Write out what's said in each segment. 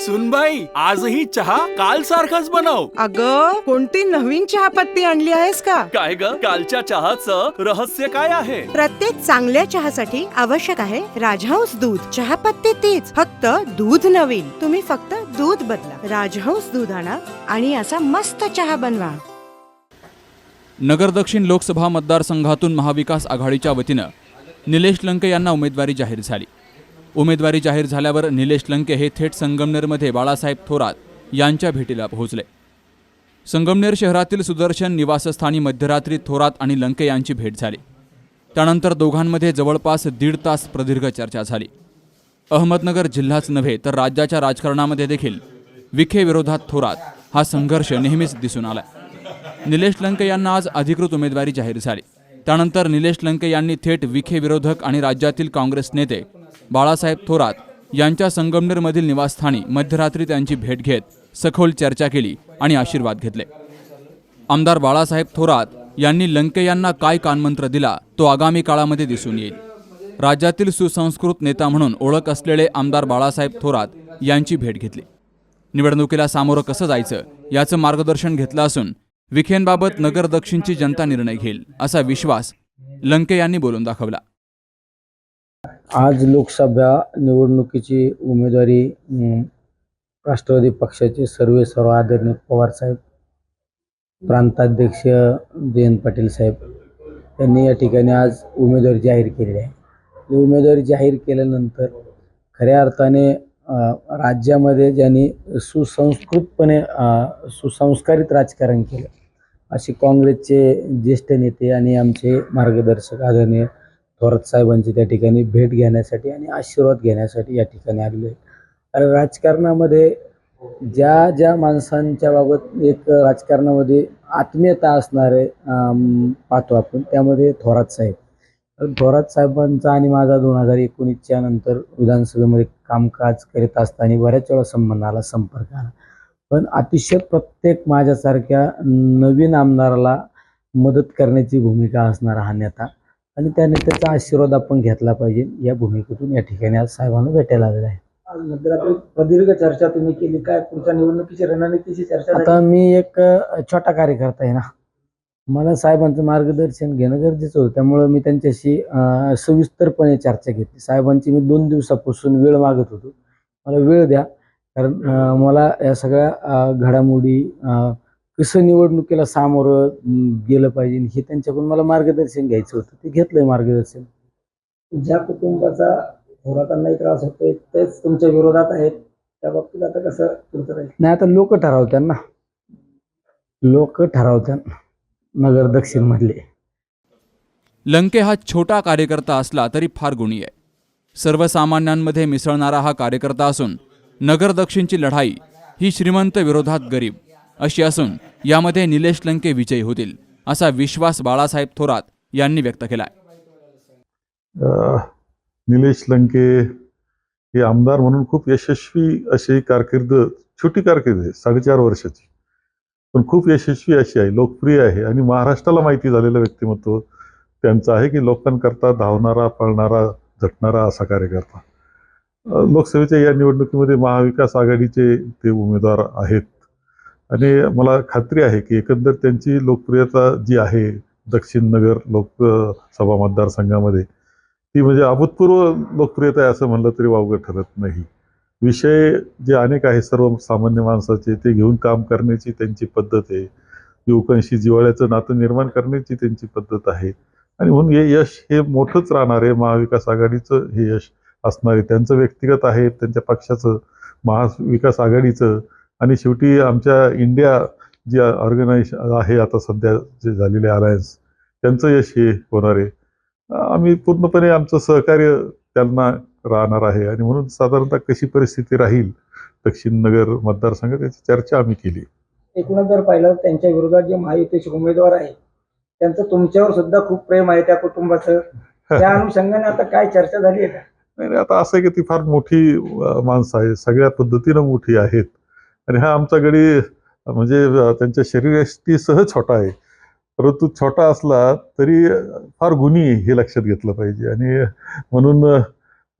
सुनबाई आजही चहा काल सारखाच बनव. अग कोणती नवीन चहापत्ती आणली आहेस का? काय ग? कालच्या चहाचं रहस्य काय आहे? प्रत्येक चांगल्या चहासाठी आवश्यक आहे राजहंस दूध. चहापत्ती तीच फक्त दूध नवीन. तुम्ही फक्त दूध बदला. राजहंस दूध आणा आणि असा मस्त चहा बनवा. नगर दक्षिण लोकसभा मतदारसंघातून महाविकास आघाडीच्या वतीनं निलेश लंके यांना उमेदवारी जाहीर झाली. उमेदवारी जाहीर झाल्यावर निलेश लंके हे थेट संगमनेरमध्ये बाळासाहेब थोरात यांच्या भेटीला पोहोचले. संगमनेर शहरातील सुदर्शन निवासस्थानी मध्यरात्री थोरात आणि लंके यांची भेट झाली. त्यानंतर दोघांमध्ये जवळपास दीड तास प्रदीर्घ चर्चा झाली. अहमदनगर जिल्हाच नव्हे तर राज्याच्या राजकारणामध्ये देखील विखे विरोधात थोरात हा संघर्ष नेहमीच दिसून आला. निलेश लंके यांना आज अधिकृत उमेदवारी जाहीर झाली. त्यानंतर निलेश लंके यांनी थेट विखे विरोधक आणि राज्यातील काँग्रेस नेते बाळासाहेब थोरात यांच्या संगमनेरमधील निवासस्थानी मध्यरात्री त्यांची भेट घेत सखोल चर्चा केली आणि आशीर्वाद घेतले. आमदार बाळासाहेब थोरात यांनी लंके यांना काय कानमंत्र दिला तो आगामी काळामध्ये दिसून येईल. राज्यातील सुसंस्कृत नेता म्हणून ओळख असलेले आमदार बाळासाहेब थोरात यांची भेट घेतली. निवडणुकीला सामोरं कसं जायचं याचं मार्गदर्शन घेतलं असून विखेंबाबत नगर दक्षिणची जनता निर्णय घेईल असा विश्वास लंके यांनी बोलून दाखवला. आज लोकसभा निवडणुकीची उमेदवारी राष्ट्रवादी पक्षाचे सर्वे सर्व आदरणीय पवार साहेब प्रांताध्यक्ष जयंत पाटील साहेब यांनी या ठिकाणी आज उमेदवारी जाहीर केलेली आहे. उमेदवारी जाहीर केल्यानंतर खऱ्या अर्थाने राज्यामध्ये ज्यांनी सुसंस्कृतपणे सुसंस्कारित राजकारण केलं असे काँग्रेसचे ज्येष्ठ नेते आणि आमचे मार्गदर्शक आदरणीय थोरात साहेबांची त्या ठिकाणी भेट घेण्यासाठी आणि आशीर्वाद घेण्यासाठी या ठिकाणी आलेलो आहे. कारण राजकारणामध्ये ज्या ज्या माणसांच्या बाबत एक राजकारणामध्ये आत्मीयता असणारे पाहतो आपण त्यामध्ये थोरात साहेब. थोरात साहेबांचा आणि माझा दोन हजार एकोणीसच्या नंतर विधानसभेमध्ये कामकाज करीत असताना बऱ्याच वेळा संबंध आला संपर्क आला. पण अतिशय प्रत्येक माझ्यासारख्या नवीन आमदाराला मदत करण्याची भूमिका असणारा हा नेता आणि त्या नेत्याचा आशीर्वाद आपण घेतला पाहिजे या भूमिकेतून या ठिकाणी आज साहेबांना भेटायला आलेला आहे. मध्यरात्री प्रदीर्घ चर्चा तुम्ही केली. काय पुढच्या निवडणुकीची रणनीतीची चर्चा? आता मी एक छोटा कार्यकर्ता आहे ना. मला साहेबांचं मार्गदर्शन घेणं गरजेचं होतं. त्यामुळं मी त्यांच्याशी सविस्तरपणे चर्चा घेतली. साहेबांची मी दोन दिवसापासून वेळ मागत होतो. मला वेळ द्या. कारण मला या सगळ्या घडामोडी कसं निवडणुकीला सामोरं गेलं पाहिजे हे त्यांच्याकडून मला मार्गदर्शन घ्यायचं होतं. ते घेतलंय मार्गदर्शन. ज्या कुटुंबाचा थोरातांनाही त्रास होतोय तेच तुमच्या विरोधात आहेत. त्या बाबतीत आता कसं तुमचं राहील? नाही आता लोक ठरवतात ना. लोक ठरवतात नगर दक्षिण मधले लंके हा छोटा कार्यकर्ता असला तरी फार गुणी आहे. सर्वसामान्यांमध्ये मिसळणारा हा कार्यकर्ता असून नगर दक्षिणची लढाई ही श्रीमंत विरोधात गरीब अशी असून यामध्ये निलेश लंके विजयी होतील असा विश्वास बाळासाहेब थोरात यांनी व्यक्त केलाय. निलेश लंके हे आमदार म्हणून खूप यशस्वी अशी कारकीर्द छोटी कारकीर्द आहे साडेचार वर्षाची. पण खूप यशस्वी अशी आहे लोकप्रिय आहे आणि महाराष्ट्राला माहिती झालेलं व्यक्तिमत्व त्यांचं आहे की लोकांकरता धावणारा पळणारा झटणारा असा कार्यकर्ता. लोकसभेच्या या निवडणुकीमध्ये महाविकास आघाडीचे ते उमेदवार आहेत. आणि मला खात्री आहे की एकंदर त्यांची लोकप्रियता जी आहे दक्षिण नगर लोकसभा मतदारसंघामध्ये ती म्हणजे अभूतपूर्व लोकप्रियता आहे असं म्हणलं तरी वावगं ठरत नाही. विषय जे अनेक आहे सर्वसामान्य माणसाचे ते घेऊन काम करण्याची त्यांची पद्धत आहे. युवकांशी जिव्हाळ्याचं नातं निर्माण करण्याची त्यांची पद्धत आहे. आणि म्हणून हे यश हे मोठंच राहणार आहे. महाविकास आघाडीचं हे यश असणार आहे. त्यांचं व्यक्तिगत आहे त्यांच्या पक्षाचं महाविकास आघाडीचं आणि शेवटी आमच्या इंडिया जी ऑर्गनायझ आहे आता सध्या जे झालेले अलायन्स त्यांचं यश हे होणार आहे. आम्ही पूर्णपणे आमचं सहकार्य त्यांना राहणार आहे आणि म्हणून साधारणतः कशी परिस्थिती राहील दक्षिण नगर मतदारसंघात याची चर्चा आम्ही केली. एकूणच जर पाहिलं त्यांच्या विरोधात जे महायुतीचे उमेदवार आहेत त्यांचं तुमच्यावर सुद्धा खूप प्रेम आहे त्या कुटुंबाचं. त्या अनुषंगाने आता काय चर्चा झाली आहे का? नाही आता असं आहे की ती फार मोठी माणसं आहे सगळ्या पद्धतीनं मोठी आहेत. आणि हा आमचा गडी म्हणजे त्यांच्या शरीरयष्टीसह छोटा आहे. परंतु छोटा असला तरी फार गुणी आहे हे लक्षात घेतलं पाहिजे. आणि म्हणून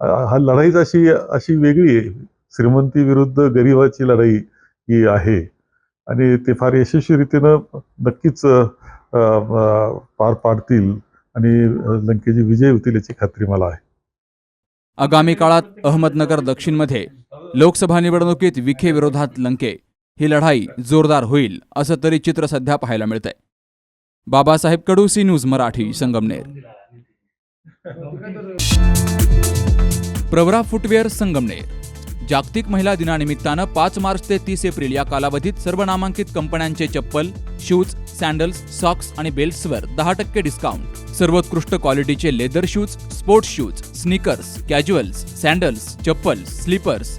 हा लढाईच अशी अशी वेगळी आहे श्रीमंती विरुद्ध गरिबाची लढाई ही आहे. आणि ते फार यशस्वीरीतीनं नक्कीच पार पाडतील. आणि लंकेची विजय होतील याची खात्री मला आहे. आगामी काळात अहमदनगर दक्षिणमध्ये लोकसभा निवडणुकीत विखे विरोधात लंके. ही लढाई जोरदार होईल असं तरी चित्र सध्या पाहायला मिळतंय. Babasaheb Kadu C news Marathi Sangamner. Pravara footwear Sangamner. जागतिक महिला दिनानिमित्तानं पाच मार्च ते तीस एप्रिल या कालावधीत सर्व नामांकित कंपन्यांचे चप्पल शूज सँडल्स सॉक्स आणि बेल्ट्सवर दहा टक्के डिस्काउंट. सर्वोत्कृष्ट क्वालिटीचे leather shoes sports shoes sneakers casuals sandals chappals slippers